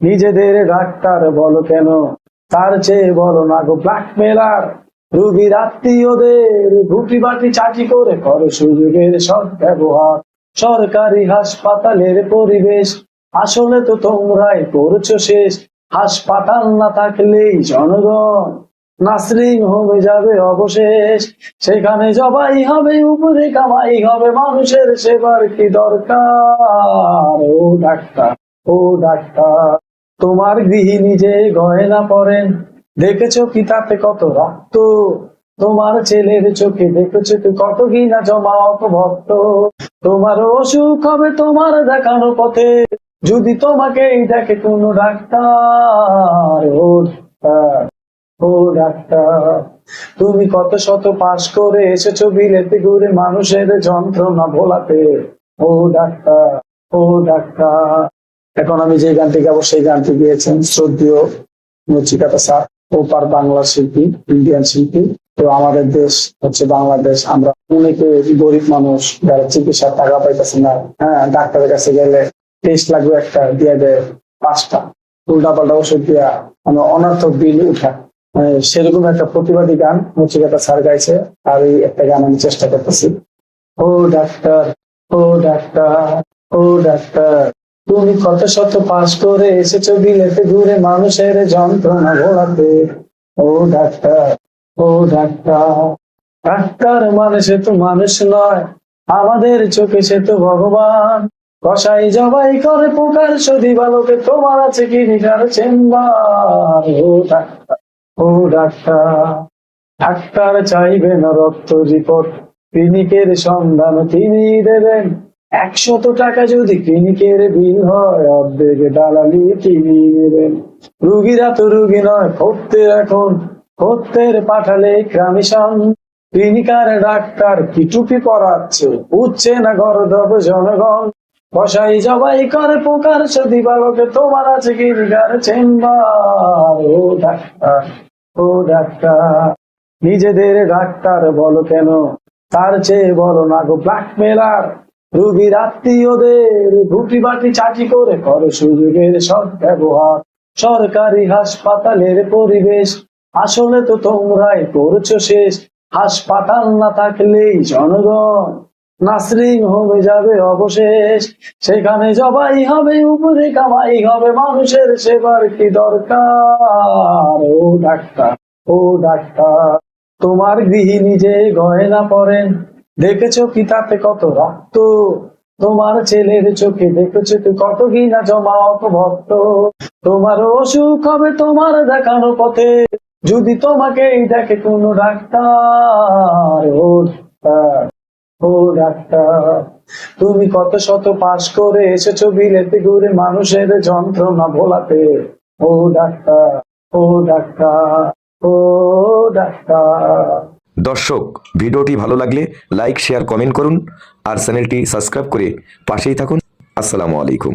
নিজেদের ডাক্তার বলো কেন? তার চেয়ে বলো না গো ব্ল্যাকমেলার রুগীর আত্মীয়দের ঘুটি বাটি চাটি করে করো সুযোগের সব ব্যবহার। সরকারি হাসপাতালের পরিবেশ, আসলে তো তোমরাই করছ শেষ। হাসপাতাল না থাকলেই জনগণ নার্সিং হোমে যাবে অবশেষ। সেখানে জবাই হবে, উপরে কামাই হবে, মানুষের সেবার কি দরকার? ও ডাক্তার ও ডাক্তার। তোমার গৃহিণী যে গয়না পরেন, দেখেছ কি তাতে কত রক্ত? তোমার ছেলের চোখে দেখেছ কি কত ঘৃণা জমা অত ভক্ত? তোমার অসুখ হবে তোমার দেখানো পথে, যদি তোমাকেই দেখে কোনো ডাক্তার, ও ডাক্তার ও ডাক্তার। তুমি কত শত পাস করে এসেছ বিলেতে ঘুরে মানুষের যন্ত্রণা ভোলাতে, ও ডাক্তার ও ডাক্তার। এখন আমি যে গানটি গাবো, সেই গানটি গিয়েছেন শ্রদ্ধীয় নচিকাতা স্যার, ওপার বাংলা শিল্পী ইন্ডিয়ান শিল্পী। তো আমাদের দেশ হচ্ছে বাংলাদেশ। আমরা অনেকে গরিব মানুষ যারা চিকিৎসার টাকা পাইতেছে না হ্যাঁ ডাক্তারের কাছে গেলে টেস্ট লাগবে একটা, দিয়ে দেয় পাঁচটা। উল্টা পাল্টা ওষুধ দিয়া মানে অনর্থক বিল উঠা। মানে সেরকম একটা প্রতিবাদী গান নচিকাতা স্যার গাইছে, আর এই একটা গান আমি চেষ্টা করতেছি। ও ডাক্তার ও ডাক্তার ও ডাক্তার। তুমি কত শত পাস করে এসেছ বিলেতে ঘুরে মানুষের যন্ত্রণা ঘোরাতে ও ডাক্তার ও ডাক্তার ডাক্তার মানে সে তো মানুষ নয়, আমাদের চোখে সে তো ভগবান। কষাই জবাই করে পোকার সদি বালকে, তোমার আছে কি নিকার চেম্বার? ও ডাক্তার ও ডাক্তার ডাক্তার চাইবে না রক্ত রিপোর্ট, ক্লিনিকের সন্ধান তিনি দেবেন। একশত টাকা যদি ক্লিনিকের বিল হয়, অর্ধেক দালালি তিনি নেবেন রুগীরা তো রুগী নয় খোত্তের এখন। খোত্তের পাঠালে ক্রামিশন। ক্লিনিকার ডাক্তার কি টুপি পরাচ্ছে? উঠছে না ঘর গরদব জনগণ। কষাই জবাই করে পোকার সদি বালকে তোমার আছে ক্লিনিকার চেম্বার। ও ডাক্তার ও ডাক্তার, নিজেদের ডাক্তার বলো কেন? তার চেয়ে বলো না গো ব্ল্যাকমেলার রুগীর আত্মীয়দের ঘুটি বাটি চাটি করে করো সুযোগের সৎ ব্যবহার। সরকারি হাসপাতালের পরিবেশ, আসলে তো তোমরাই করছ শেষ। হাসপাতাল না থাকলেই জনগণ নার্সিং হোমে যাবে অবশেষ। সেখানে জবাই হবে, উপরে কামাই হবে, মানুষের সেবার কি দরকার? ও ডাক্তার ও ডাক্তার, তোমার গৃহিণী যে গয়না পরেন দেখেছ কি তাতে কত রক্ত? তোমার ছেলের চোখে দেখেছ তুই কত ঘৃণা জমা অত ভক্ত? তোমার অসুখ হবে তোমার দেখানো পথে। যদি তোমাকেই দেখে কোনো ডাক্তার, ও ডাক্তার ও ডাক্তার। তুমি কত শত পাস করে এসেছ বিলেতে ঘুরে মানুষের যন্ত্রণা ভোলাতে। ও ডাক্তার ও ডাক্তার ও ডাক্তার। দর্শক, ভিডিওটি ভালো লাগলে লাইক, শেয়ার, কমেন্ট করুন আর চ্যানেলটি সাবস্ক্রাইব করে পাশেই থাকুন। আসসালামু আলাইকুম।